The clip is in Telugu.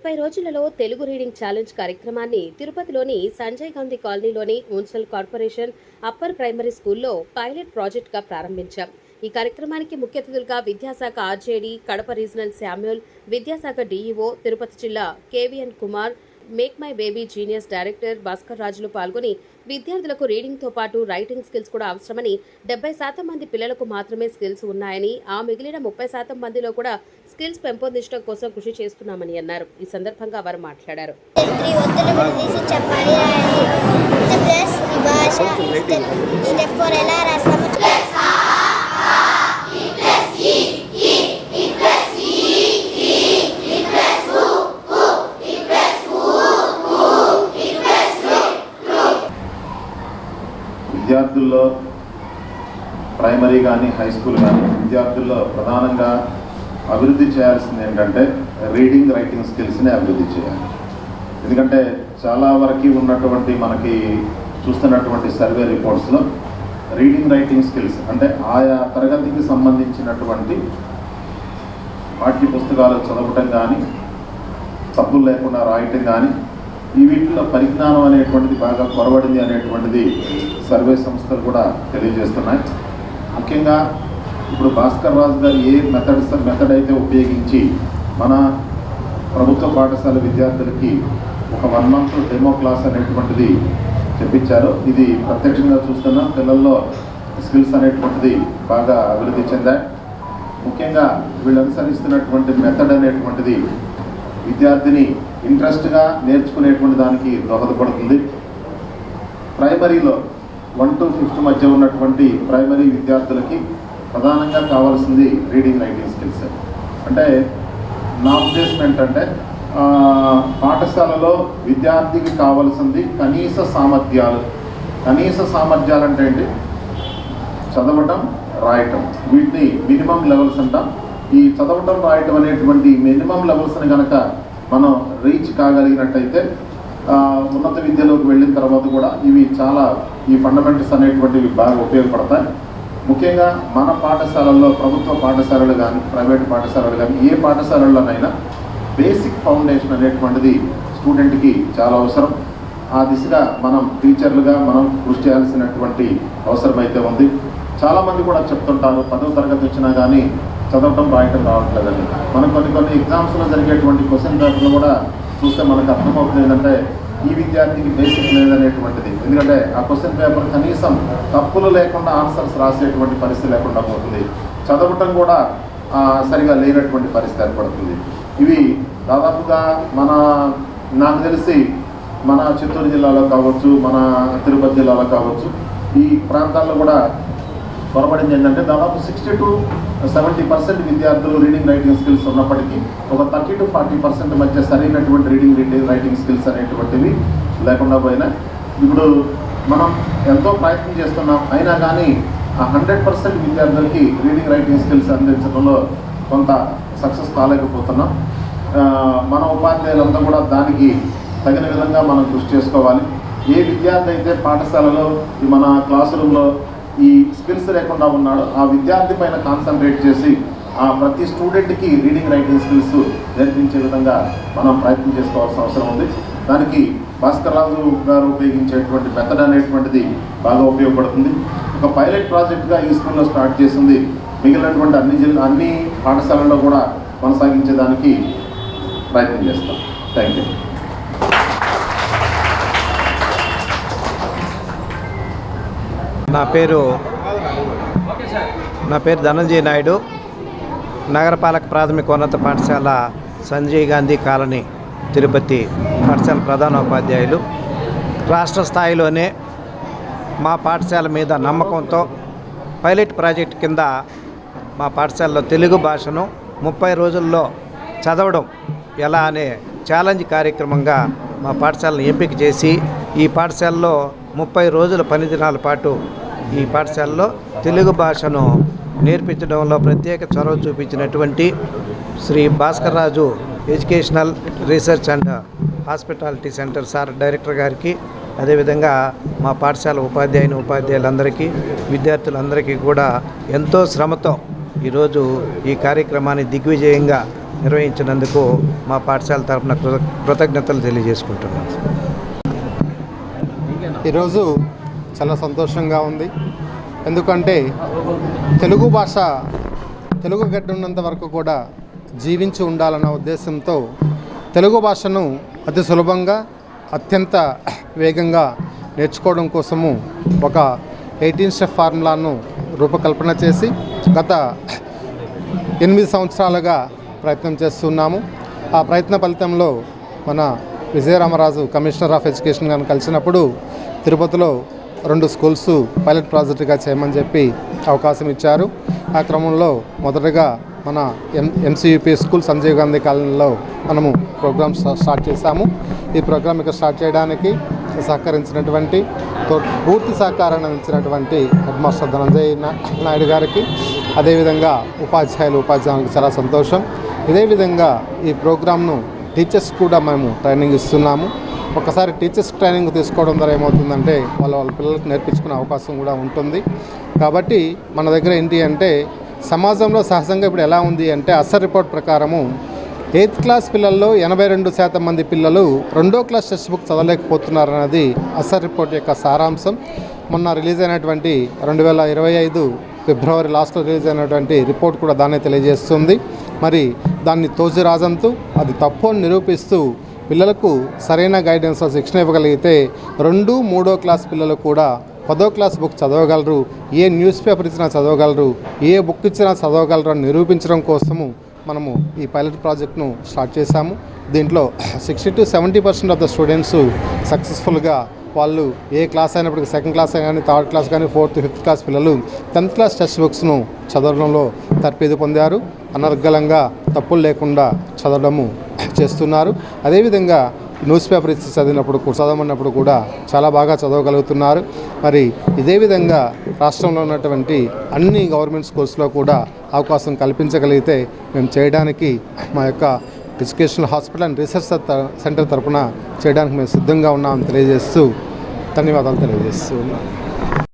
ముప్పై రోజులలో తెలుగు రీడింగ్ ఛాలెంజ్ కార్యక్రమాన్ని తిరుపతిలోని సంజయ్ గాంధీ కాలనీలోని మున్సిపల్ కార్పొరేషన్ అప్పర్ ప్రైమరీ స్కూల్లో పైలట్ ప్రాజెక్ట్గా ప్రారంభించాం. ఈ కార్యక్రమానికి ముఖ్య అతిథులుగా విద్యాశాఖ ఆర్జేడీ కడప రీజనల్ శామ్యూల్ విద్యాశాఖ డీఈఓ తిరుపతి జిల్లా KVN Kumar make my baby genius director Bhaskar రాజులు పాల్గొని విద్యార్థులకు రీడింగ్తో పాటు రైటింగ్ స్కిల్స్ కూడా అవసరమని డెబ్బై శాతం మంది పిల్లలకు మాత్రమే స్కిల్స్ ఉన్నాయని ఆ మిగిలిన ముప్పై శాతం మందిలో కూడా స్కిల్స్ పెంపొందించడం కోసం కృషి చేస్తున్నామని అన్నారు. ఈ సందర్భంగా వారు మాట్లాడారు. ఎంట్రీ విడదీసి చెప్పాలి రాయాలి విత్ ప్లస్ ఈ భాష స్టెప్ స్టెప్ ఫోర్ ఎలా రాస్తామో విద్యార్థుల్లో ప్రైమరీ కానీ హై స్కూల్ కానీ విద్యార్థుల్లో ప్రధానంగా అభివృద్ధి చేయాల్సింది ఏంటంటే రీడింగ్ రైటింగ్ స్కిల్స్ని అభివృద్ధి చేయాలి. ఎందుకంటే చాలా వరకు ఉన్నటువంటి మనకి చూస్తున్నటువంటి సర్వే రిపోర్ట్స్లో రీడింగ్ రైటింగ్ స్కిల్స్ అంటే ఆయా తరగతికి సంబంధించినటువంటి పాఠ్య పుస్తకాలు చదవటం కానీ తప్పులు లేకుండా రాయటం కానీ ఈ వీటిలో పరిజ్ఞానం అనేటువంటిది బాగా కొరబడింది అనేటువంటిది సర్వే సంస్థలు కూడా తెలియజేస్తున్నాయి. ముఖ్యంగా ఇప్పుడు భాస్కర్ రాజు గారు ఏ మెథడ్స్ మెథడ్ అయితే ఉపయోగించి మన ప్రభుత్వ పాఠశాల విద్యార్థులకి ఒక వన్ మంత్ డెమో క్లాస్ అనేటువంటిది చెప్పించారు ఇది ప్రత్యక్షంగా చూస్తున్న పిల్లల్లో స్కిల్స్ అనేటువంటిది బాగా అభివృద్ధి చెందాయి. ముఖ్యంగా వీళ్ళు అనుసరిస్తున్నటువంటి మెథడ్ అనేటువంటిది విద్యార్థిని ఇంట్రెస్ట్గా నేర్చుకునేటువంటి దానికి దోహదపడుతుంది. ప్రైమరీలో వన్ టు ఫిఫ్త్ మధ్య ఉన్నటువంటి ప్రైమరీ విద్యార్థులకి ప్రధానంగా కావాల్సింది రీడింగ్ రైటింగ్ స్కిల్స్. అంటే నా ఉద్దేశం ఏంటంటే పాఠశాలలో విద్యార్థికి కావాల్సింది కనీస సామర్థ్యాలు. కనీస సామర్థ్యాలు అంటే ఏంటి? చదవటం రాయటం. వీటిని మినిమం లెవెల్స్ అంటాం. ఈ చదవటం రాయటం అనేటువంటి మినిమం లెవెల్స్ని కనుక మనం రీచ్ కాగలిగినట్టయితే ఉన్నత విద్యలోకి వెళ్ళిన తర్వాత కూడా ఇవి చాలా ఈ ఫండమెంటల్స్ అనేటువంటివి బాగా ఉపయోగపడతాయి. ముఖ్యంగా మన పాఠశాలల్లో ప్రభుత్వ పాఠశాలలు కానీ ప్రైవేట్ పాఠశాలలు కానీ ఏ పాఠశాలల్లోనైనా బేసిక్ ఫౌండేషన్ అనేటువంటిది స్టూడెంట్కి చాలా అవసరం. ఆ దిశగా మనం టీచర్లుగా మనం కృషి చేయాల్సినటువంటి అవసరం అయితే ఉంది. చాలామంది కూడా చెప్తుంటారు పదవ తరగతి వచ్చినా కానీ చదవటం రాయటం రావట్లేదని. మనం కొన్ని కొన్ని ఎగ్జామ్స్లో జరిగేటువంటి క్వశ్చన్ పేపర్లు కూడా చూస్తే మనకు అర్థమవుతుంది ఏంటంటే ఈ విద్యార్థికి బేసిక్ లేదనేటువంటిది ఎందుకంటే ఆ క్వశ్చన్ పేపర్ కనీసం తప్పులు లేకుండా ఆన్సర్స్ రాసేటువంటి పరిస్థితి లేకుండా పోతుంది. చదవటం కూడా సరిగా లేనటువంటి పరిస్థితి ఏర్పడుతుంది. ఇవి దాదాపుగా మన నాకు తెలిసి మన చిత్తూరు జిల్లాలో కావచ్చు మన తిరుపతి జిల్లాలో కావచ్చు ఈ ప్రాంతాల్లో కూడా పొరబడింది ఏంటంటే దాదాపు సిక్స్టీ టు సెవెంటీ పర్సెంట్ విద్యార్థులు రీడింగ్ రైటింగ్ స్కిల్స్ ఉన్నప్పటికీ ఒక థర్టీ టు ఫార్టీ పర్సెంట్ మధ్య సరైనటువంటి రీడింగ్ రీడింగ్ రైటింగ్ స్కిల్స్ అనేటువంటివి లేకుండా పోయినా. ఇప్పుడు మనం ఎంతో ప్రయత్నం చేస్తున్నాం. అయినా కానీ ఆ హండ్రెడ్ పర్సెంట్ విద్యార్థులకి రీడింగ్ రైటింగ్ స్కిల్స్ అందించడంలో కొంత సక్సెస్ కాలేకపోతున్నాం. మన ఉపాధ్యాయులంతా కూడా దానికి తగిన విధంగా మనం కృషి చేసుకోవాలి. ఏ విద్యార్థి అయితే పాఠశాలలో మన క్లాస్ రూమ్లో ఈ స్కిల్స్ లేకుండా ఉన్నాడో. ఆ విద్యార్థి పైన కాన్సన్ట్రేట్ చేసి ఆ ప్రతి స్టూడెంట్కి రీడింగ్ రైటింగ్ స్కిల్స్ నేర్పించే విధంగా మనం ప్రయత్నం చేసుకోవాల్సిన అవసరం ఉంది. దానికి భాస్కర్ రాజు గారు ఉపయోగించేటువంటి మెథడ్ అనేటువంటిది బాగా ఉపయోగపడుతుంది. ఒక పైలట్ ప్రాజెక్ట్గా ఈ స్కూల్లో స్టార్ట్ చేసింది. మిగిలినటువంటి అన్ని జిల్లా అన్ని పాఠశాలల్లో కూడా కొనసాగించేదానికి ప్రయత్నం చేస్తాం. థ్యాంక్ యూ నా పేరు నా పేరు ధనంజయ నాయుడు. నగరపాలక ప్రాథమికోన్నత పాఠశాల సంజయ్ గాంధీ కాలనీ తిరుపతి పాఠశాల ప్రధానోపాధ్యాయులు. రాష్ట్ర స్థాయిలోనే మా పాఠశాల మీద నమ్మకంతో పైలట్ ప్రాజెక్ట్ కింద మా పాఠశాలలో తెలుగు భాషను ముప్పై రోజుల్లో చదవడం ఎలా అనే ఛాలెంజ్ కార్యక్రమంగా మా పాఠశాలను ఎంపిక చేసి ఈ పాఠశాలలో ముప్పై రోజుల పని దినాల పాటు ఈ పాఠశాలలో తెలుగు భాషను నేర్పించడంలో ప్రత్యేక చొరవ చూపించినటువంటి Shri Bhaskar Raju educational research and hospitality centre sir director గారికి అదేవిధంగా మా పాఠశాల ఉపాధ్యాయుని ఉపాధ్యాయులందరికీ విద్యార్థులందరికీ కూడా ఎంతో శ్రమతో ఈరోజు ఈ కార్యక్రమాన్ని దిగ్విజయంగా నిర్వహించినందుకు మా పాఠశాల తరఫున కృత కృతజ్ఞతలు తెలియజేసుకుంటున్నాను ఈరోజు చాలా సంతోషంగా ఉంది. ఎందుకంటే తెలుగు భాష తెలుగు గడ్డ ఉన్నంత వరకు కూడా జీవించి ఉండాలన్న ఉద్దేశంతో తెలుగు భాషను అతి సులభంగా అత్యంత వేగంగా నేర్చుకోవడం కోసము ఒక ఎయిటీన్ స్టెప్ ఫార్ములాను రూపకల్పన చేసి గత ఎనిమిది సంవత్సరాలుగా ప్రయత్నం చేస్తున్నాము. ఆ ప్రయత్న ఫలితంలో మన విజయరామరాజు కమిషనర్ ఆఫ్ ఎడ్యుకేషన్ గారిని కలిసినప్పుడు తిరుపతిలో రెండు స్కూల్స్ పైలట్ ప్రాజెక్టుగా చేయమని చెప్పి అవకాశం ఇచ్చారు. ఆ క్రమంలో మొదటగా మన M MCUP school Sanjeev Gandhi కాలనీలో మనము ప్రోగ్రామ్ స్టార్ట్ చేశాము. ఈ ప్రోగ్రామ్ ఇక్కడ స్టార్ట్ చేయడానికి సహకరించినటువంటి పూర్తి సహకారాన్ని అందించినటువంటి హెడ్ మాస్టర్ ధనంజయ్ నాయుడు గారికి అదేవిధంగా ఉపాధ్యాయులు ఉపాధ్యాయులకు చాలా సంతోషం. ఇదే విధంగా ఈ ప్రోగ్రామ్ను టీచర్స్ కూడా మేము ట్రైనింగ్ ఇస్తున్నాము. ఒకసారి టీచర్స్ ట్రైనింగ్ తీసుకోవడం ద్వారా ఏమవుతుందంటే వాళ్ళ వాళ్ళ పిల్లలకు నేర్పించుకునే అవకాశం కూడా ఉంటుంది. కాబట్టి మన దగ్గర ఏంటి అంటే సమాజంలో సహజంగా ఇప్పుడు ఎలా ఉంది అంటే అసర్ రిపోర్ట్ ప్రకారము ఎయిత్ క్లాస్ పిల్లల్లో ఎనభై రెండు శాతం మంది పిల్లలు రెండో క్లాస్ టెక్స్ట్ బుక్ చదవలేకపోతున్నారు అన్నది అసర్ రిపోర్ట్ యొక్క సారాంశం. మొన్న రిలీజ్ అయినటువంటి రెండు వేల ఇరవై ఐదు ఫిబ్రవరి లాస్ట్లో రిలీజ్ అయినటువంటి రిపోర్ట్ కూడా దాన్ని తెలియజేస్తుంది. మరి దాన్ని తోసి రాజంతు అది తప్పు అని నిరూపిస్తూ పిల్లలకు సరైన గైడెన్స్ శిక్షణ ఇవ్వగలిగితే రెండు మూడో క్లాస్ పిల్లలు కూడా పదో క్లాస్ బుక్ చదవగలరు ఏ న్యూస్ పేపర్ ఇచ్చినా చదవగలరు ఏ బుక్ ఇచ్చినా చదవగలరు అని నిరూపించడం కోసము మనము ఈ పైలట్ ప్రాజెక్ట్ను స్టార్ట్ చేశాము. దీంట్లో sixty to seventy percent of the students సక్సెస్ఫుల్గా వాళ్ళు ఏ క్లాస్ అయినప్పటికీ సెకండ్ క్లాస్ కానీ థర్డ్ క్లాస్ కానీ ఫోర్త్ ఫిఫ్త్ క్లాస్ పిల్లలు టెన్త్ క్లాస్ టెక్స్ట్ బుక్స్ను చదవడంలో తర్పీదు పొందారు. అనర్గళంగా తప్పులు లేకుండా చదవడము చేస్తున్నారు. అదేవిధంగా న్యూస్ పేపర్ ఇచ్చి చదివినప్పుడు చదవమన్నప్పుడు కూడా చాలా బాగా చదవగలుగుతున్నారు. మరి ఇదే విధంగా రాష్ట్రంలో ఉన్నటువంటి అన్ని గవర్నమెంట్ స్కూల్స్లో కూడా అవకాశం కల్పించగలిగితే మేము చేయడానికి మా యొక్క educational hospital and research centre తరఫున చేయడానికి మేము సిద్ధంగా ఉన్నామని తెలియజేస్తూ ధన్యవాదాలు తెలియజేస్తూ ఉన్నాం.